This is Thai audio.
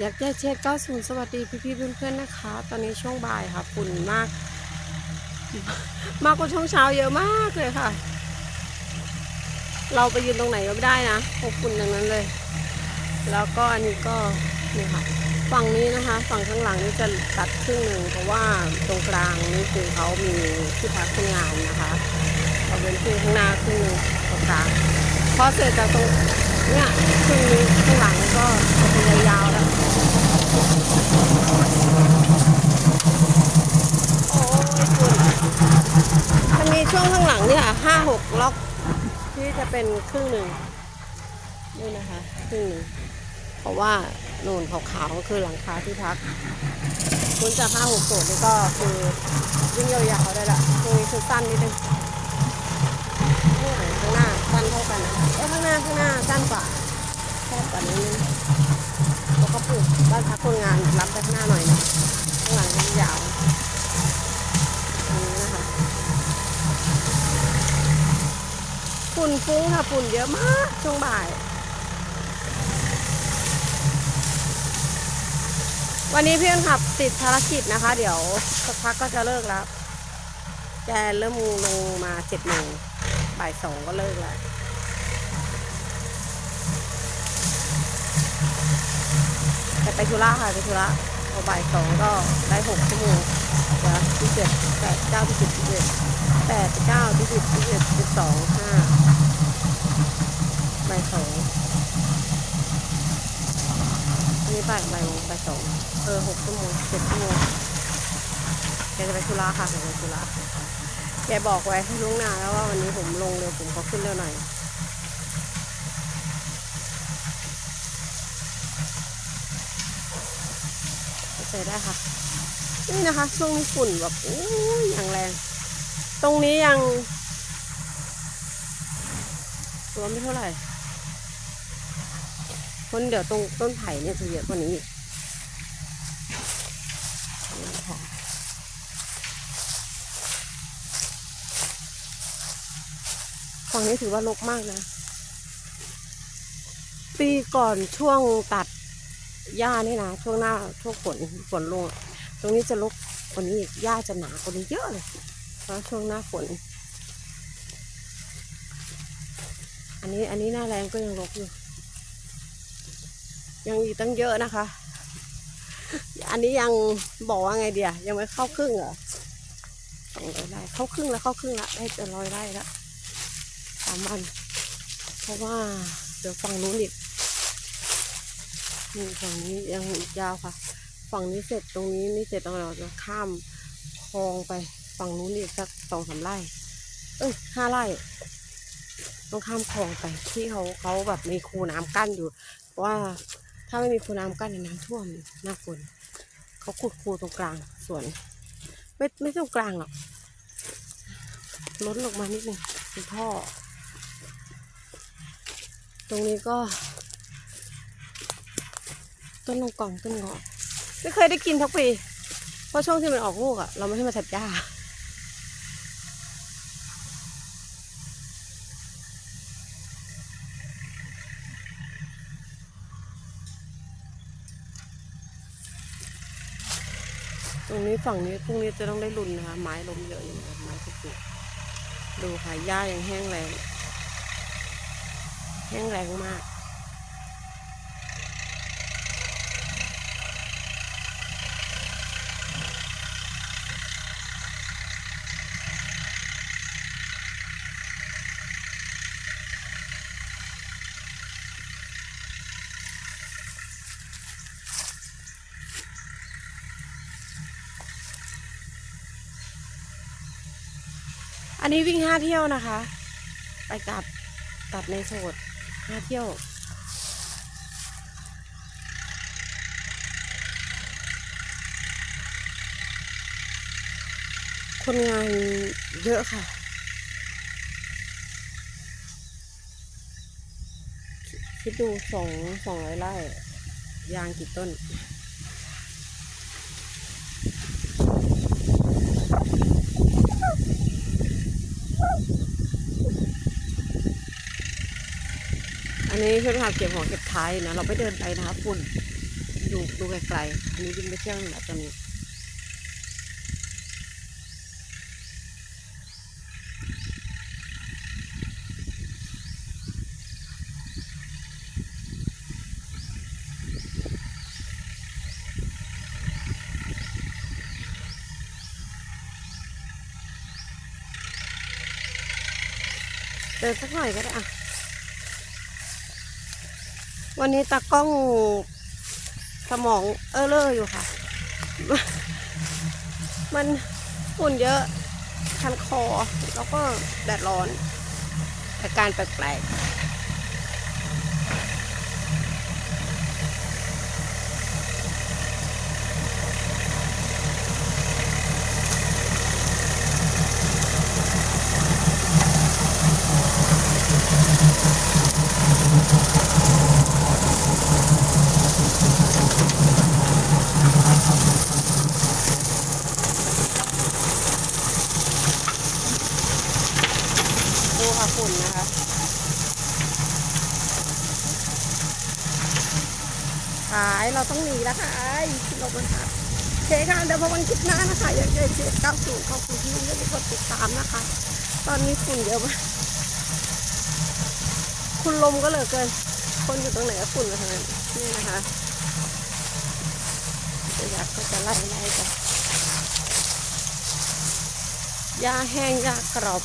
อยากแย่เช็ด90 สวัสดีพี่ๆเพื่อนๆนะคะ ตอนนี้ช่วงบ่ายค่ะฝุ่นมาก มากกว่าช่วงเช้าเยอะมากเลยค่ะ เราไปยืนตรงไหนก็ไม่ได้นะพวกฝุ่นอย่างนั้นเลย แล้วก็อันนี้ก็นี่ค่ะ ฝั่งนี้นะคะ ฝั่งข้างหลังนี่จะตัดครึ่งหนึ่งเพราะว่าตรงกลางนี่คือเขามีที่พักคนงานนะคะ เอาเป็นที่ข้างหน้าครึ่งหนึ่งตรงกลางพอเสร็จจากตรง เนี่ยครึ่งนี้ข้างหลังก็จะเป็นยาวๆแล้วโอ้ยฝุ่นมันมีช่วงข้างหลังเนี่ยห้าหกล็อกที่จะเป็นครึ่งหนึ่งนี่นะคะครึ่งหนึ่งเพราะว่านูนขาวๆก็คือหลังคาที่พัก คุณจากห้าหกโซนนี่ก็คือวิ่งยาวๆได้ละตรงนี้คือสั้นนิดนึงนี่หลังข้างหน้าสั้นเท่ากันนะเอ้ยข้างหน้าข้างหน้าสั้นกว่าแค่กว่านี้นึงแล้วก็ปลูกบ้านพักคนงานรับไปข้างหน้าหน่อยนะข้างหลังก็ยาวนนี้นะคะฝุ่นฟุ้งค่ะฝุ่นเยอะมากช่วงบ่าย วันนี้เพื่อนขับติดภารกิจนะคะ เดี๋ยวสักพักก็จะเลิกแล้วแกเริ่มลงมาเจ็ดโมงบ่ายสองก็เลิกแล้ว แต่ ไปธุระค่ะไปธุระพอบ่ายสองก็ได้หกชั่วโมงเดี๋ยวที่เจ็ดแปดเก้าที่สิบที่เจ็ดแปดเก้าที่สิบที่เจ็ดที่สองห้าบ่ายสองอันนี้บ่ายบ่ายโมงบ่ายสองเออหกชั่วโมงเจ็ดชั่วโมงแกจะไปธุระค่ะแกจะไปธุระแกบอกไว้ให้ล่วงหน้าแล้วว่าวันนี้ผมลงเร็วผมขอขึ้นเร็วหน่อย เข้ได้ค่ะ นี่นะคะ ช่วงนี้ฝุ่นแบบอู้ยอย่างแรง ตรงนี้ยังตัวไม่เท่าไหร่ คนเดี๋ยวตรงต้นไผ่เนี่ยจะเยอะกว่านี้อีกนี่ค่ะฝั่งนี้ถือว่ารกมากนะ ปีก่อนช่วงตัด หญ้านี่นะช่วงหน้าช่วงฝนฝนลง ตรงนี้จะลกกว่านี้อีกหญ้าจะหนากว่านี้เยอะเลยเพราะช่วงหน้าฝน อันนี้อันนี้หน้าแรงก็ยังรกอยู่ยังอีกตั้งเยอะนะคะ อันนี้ยังบอกว่าไงเดียยังไม่เข้าครึ่งเหรอสองร้อยไร่เข้าครึ่งแล้วเข้าครึ่งละได้จะร้อยไร่ละสามวันเพราะว่าเดี๋ยวฝั่งนู้นอีก นี่ฝั่งนี้ยังอีกยาวค่ะ ฝั่งนี้เสร็จตรงนี้นี่เสร็จเราจะข้ามคลองไปฝั่งนู้นอีกสักสองสามไร่ เอ้ยห้าไร่ต้องข้ามคลองไปที่เขาเขาแบบมีคูน้ำกั้นอยู่เพราะว่าถ้าไม่มีคูน้ำกั้นน้ำท่วมหน้าฝนเขาขุดคูตรงกลางสวน ไม่ไม่ตรงกลางหรอกล้นออกมานิดนึงเป็นท่อ ตรงนี้ก็ ต้นลงกล่องต้นเงาะไม่เคยได้กินทักปี เพราะช่วงที่มันออกลูกอะเราไม่ให้มาถัดหญ้าตรงนี้ฝั่งนี้พรุ่งนี้จะต้องได้รุนนะคะ ไม้ลมเยอะอยู่นะไม้สุกดูค่ะหญ้ายังแห้งแรง แห้งแรงมาก นนี้วิ่งห้าเที่ยวนะคะ ไปกลับกลับในโสดห้าเที่ยวคนงานเยอะค่ะ คิดดูสองสองร้อยไร่ ยางกี่ต้น อั นนี้เพื่อนขับเก็บหัวเก็บท้ายนะ เราไม่เดินไปนะคะฝุ่นดูดูไกลๆอันนี้วิ่งไปเที่ยวนั่นแหละตอนนี้เดินสักหน่อยก็ได้อะ วันนี้ตากล้องสมองเออเลอร์อยู่ค่ะ มันฝุ่นเยอะคันคอ แล้วก็แดดร้อนอาการแปลกๆ ดูค่ะฝุ่นนะคะขายเราต้องหนีแล้วค่ะไอ้เราบันทัดโอเคค่ะเดี๋ยวพบกันคลิปหน้านะคะอยากจะเจ็ดเก้าศูนย์ขอบคุณที่ยังไม่ได้กดติดตามนะคะ ตอนนี้ฝุ่นเยอะมากคุณลมก็เหลือเกิน คนอยู่ตรงไหนก็ฝุ่นมาทั้งนั้นนี่นะคะจะอยากก็จะไล่ไล่กันหญ้าแห้งหญ้ากรอบ